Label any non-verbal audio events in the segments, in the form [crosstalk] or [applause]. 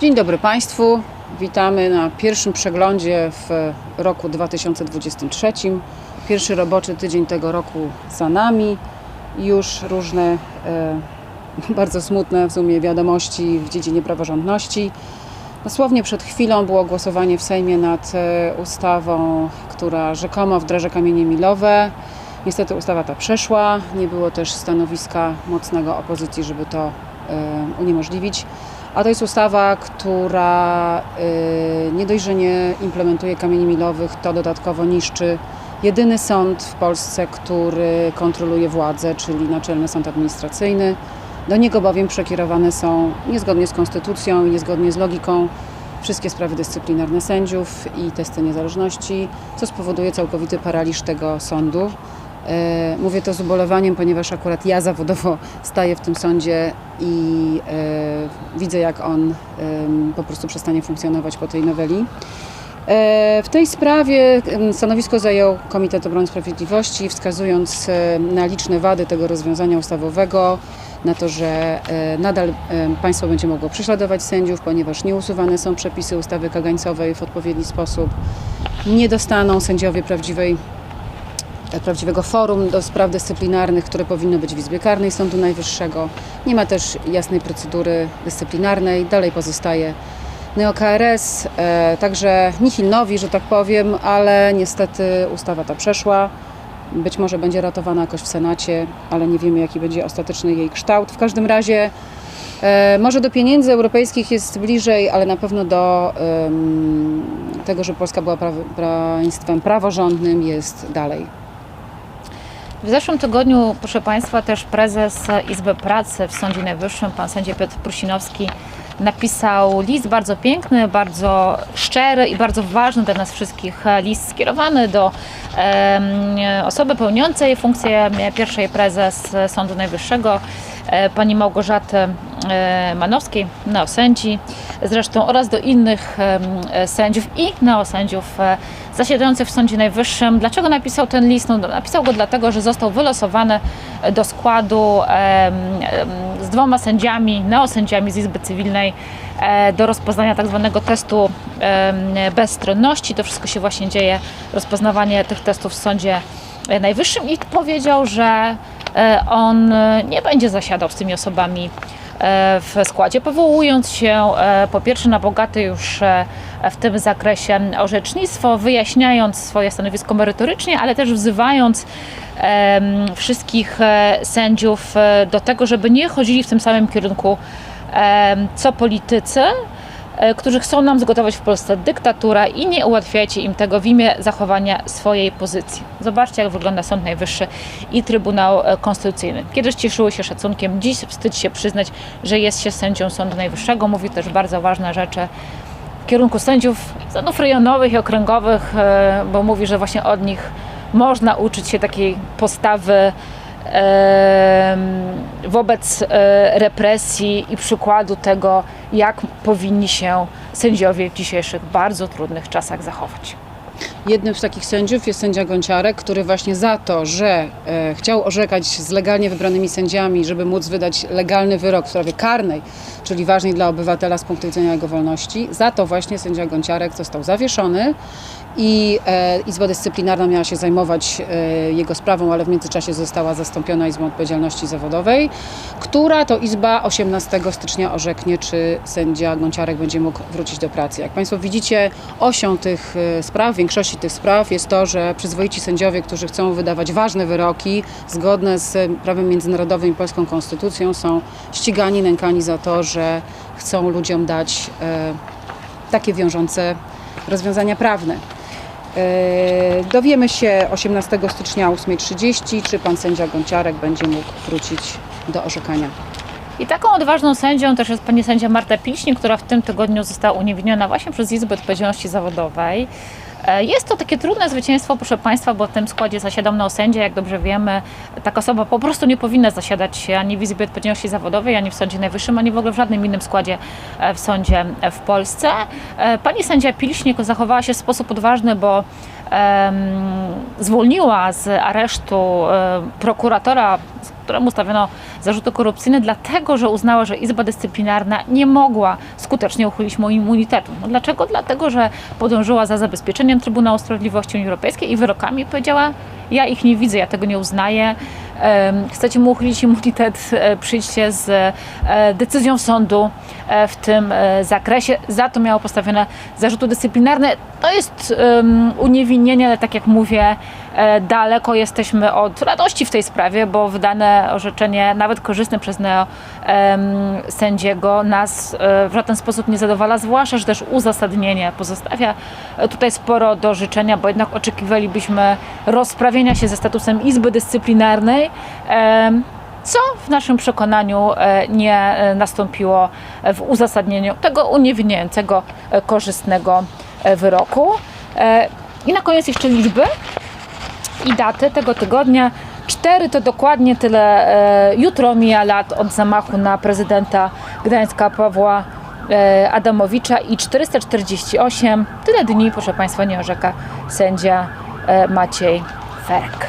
Dzień dobry Państwu. Witamy na pierwszym przeglądzie w roku 2023. Pierwszy roboczy tydzień tego roku za nami. Już różne e, [laughs] bardzo smutne w sumie wiadomości w dziedzinie praworządności. Dosłownie przed chwilą było głosowanie w Sejmie nad e, ustawą, która rzekomo wdraża kamienie milowe. Niestety ustawa ta przeszła. Nie było też stanowiska mocnego opozycji, żeby to e, uniemożliwić. A to jest ustawa, która y, nie dość, że nie implementuje kamieni milowych, to dodatkowo niszczy jedyny sąd w Polsce, który kontroluje władzę, czyli Naczelny Sąd Administracyjny. Do niego bowiem przekierowane są niezgodnie z konstytucją i niezgodnie z logiką wszystkie sprawy dyscyplinarne sędziów i testy niezależności, co spowoduje całkowity paraliż tego sądu. E, Mówię to z ubolewaniem, ponieważ akurat ja zawodowo staję w tym sądzie i e, widzę, jak on po prostu przestanie funkcjonować po tej noweli. E, W tej sprawie stanowisko zajął Komitet Obrony Sprawiedliwości, wskazując na liczne wady tego rozwiązania ustawowego, na to, że nadal państwo będzie mogło prześladować sędziów, ponieważ nie usuwane są przepisy ustawy kagańcowej w odpowiedni sposób. Nie dostaną sędziowie prawdziwej prawdziwego forum do spraw dyscyplinarnych, które powinno być w Izbie Karnej Sądu Najwyższego. Nie ma też jasnej procedury dyscyplinarnej, dalej pozostaje NeoKRS, e, także nihilnowi, że tak powiem, ale niestety ustawa ta przeszła. Być może będzie ratowana jakoś w Senacie, ale nie wiemy, jaki będzie ostateczny jej kształt. W każdym razie e, może do pieniędzy europejskich jest bliżej, ale na pewno do tego, że Polska była praw- państwem praworządnym jest dalej. W zeszłym tygodniu, proszę Państwa, też prezes Izby Pracy w Sądzie Najwyższym, pan sędzia Piotr Prusinowski, napisał list bardzo piękny, bardzo szczery i bardzo ważny dla nas wszystkich. List skierowany do em, osoby pełniącej funkcję pierwszej prezes Sądu Najwyższego, e, pani Małgorzaty e, Manowskiej, neosędzi zresztą oraz do innych e, sędziów i neosędziów e, zasiadających w Sądzie Najwyższym. Dlaczego napisał ten list? No, napisał go dlatego, że został wylosowany do składu z dwoma sędziami, neosędziami z Izby Cywilnej e, do rozpoznania tak zwanego testu bezstronności. To wszystko się właśnie dzieje, rozpoznawanie tych testów w Sądzie e, Najwyższym i powiedział, że e, on e, nie będzie zasiadał z tymi osobami e, w składzie, powołując się e, po pierwsze na bogate już e, w tym zakresie orzecznictwo, wyjaśniając swoje stanowisko merytorycznie, ale też wzywając wszystkich e, sędziów e, do tego, żeby nie chodzili w tym samym kierunku co politycy, e, którzy chcą nam zgotować w Polsce dyktaturę i nie ułatwiajcie im tego w imię zachowania swojej pozycji. Zobaczcie, jak wygląda Sąd Najwyższy i Trybunał e, Konstytucyjny. Kiedyś cieszyły się szacunkiem, dziś wstyd się przyznać, że jest się sędzią Sądu Najwyższego. Mówi też bardzo ważne rzeczy w kierunku sędziów sądów rejonowych i okręgowych, e, bo mówi, że właśnie od nich można uczyć się takiej postawy wobec e, represji i przykładu tego, jak powinni się sędziowie w dzisiejszych bardzo trudnych czasach zachować. Jednym z takich sędziów jest sędzia Gonciarek, który właśnie za to, że e, chciał orzekać z legalnie wybranymi sędziami, żeby móc wydać legalny wyrok w sprawie karnej, czyli ważnej dla obywatela z punktu widzenia jego wolności, za to właśnie sędzia Gonciarek został zawieszony i e, Izba Dyscyplinarna miała się zajmować e, jego sprawą, ale w międzyczasie została zastąpiona Izbą Odpowiedzialności Zawodowej, która to Izba 18 stycznia orzeknie, czy sędzia Gonciarek będzie mógł wrócić do pracy. Jak Państwo widzicie, osią tych spraw, większości tych spraw jest to, że przyzwoici sędziowie, którzy chcą wydawać ważne wyroki zgodne z prawem międzynarodowym i polską konstytucją, są ścigani, nękani za to, że chcą ludziom dać e, takie wiążące rozwiązania prawne. E, Dowiemy się 18 stycznia o 8.30, czy pan sędzia Gonciarek będzie mógł wrócić do orzekania. I taką odważną sędzią też jest pani sędzia Marta Piśnik, która w tym tygodniu została uniewinniona właśnie przez Izbę Odpowiedzialności Zawodowej. E, Jest to takie trudne zwycięstwo, proszę Państwa, bo w tym składzie zasiadał neosędzia, jak dobrze wiemy. Taka osoba po prostu nie powinna zasiadać ani w Izbie Odpowiedzialności Zawodowej, ani w Sądzie Najwyższym, ani w ogóle w żadnym innym składzie e, w sądzie e, w Polsce. Pani sędzia Pilśnik zachowała się w sposób odważny, bo zwolniła z aresztu prokuratora, któremu stawiono zarzuty korupcyjne, dlatego że uznała, że Izba Dyscyplinarna nie mogła skutecznie uchylić mu immunitetu. No dlaczego? Dlatego, że podążyła za zabezpieczeniem Trybunału Sprawiedliwości Unii Europejskiej i wyrokami powiedziała, ja ich nie widzę, ja tego nie uznaję. Chcecie mu uchylić immunitet, e, przyjdźcie z e, decyzją sądu e, w tym zakresie. Za to miało postawione zarzuty dyscyplinarne. To jest uniewinnienie, ale tak jak mówię, daleko jesteśmy od radości w tej sprawie, bo wydane orzeczenie, nawet korzystne przez neo sędziego, nas e, w żaden sposób nie zadowala, zwłaszcza, że też uzasadnienie pozostawia e, tutaj sporo do życzenia, bo jednak oczekiwalibyśmy rozprawienia się ze statusem Izby Dyscyplinarnej. co w naszym przekonaniu e, nie e, nastąpiło w uzasadnieniu tego uniewinniającego e, korzystnego e, wyroku. E, I na koniec jeszcze liczby i daty tego tygodnia. Cztery to dokładnie tyle. e, Jutro mija lat od zamachu na prezydenta Gdańska Pawła e, Adamowicza i 448 tyle dni, proszę Państwa, nie orzeka sędzia e, Maciej Ferek.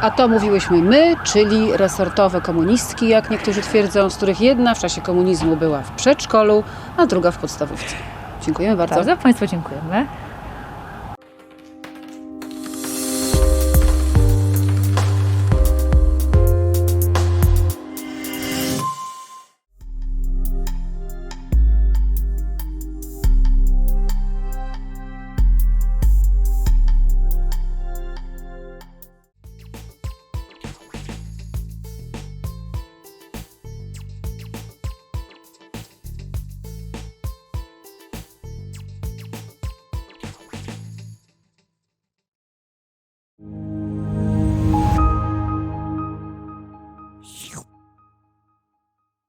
A to mówiłyśmy my, czyli resortowe komunistki, jak niektórzy twierdzą, z których jedna w czasie komunizmu była w przedszkolu, a druga w podstawówce. Dziękujemy bardzo. Bardzo Państwu dziękujemy.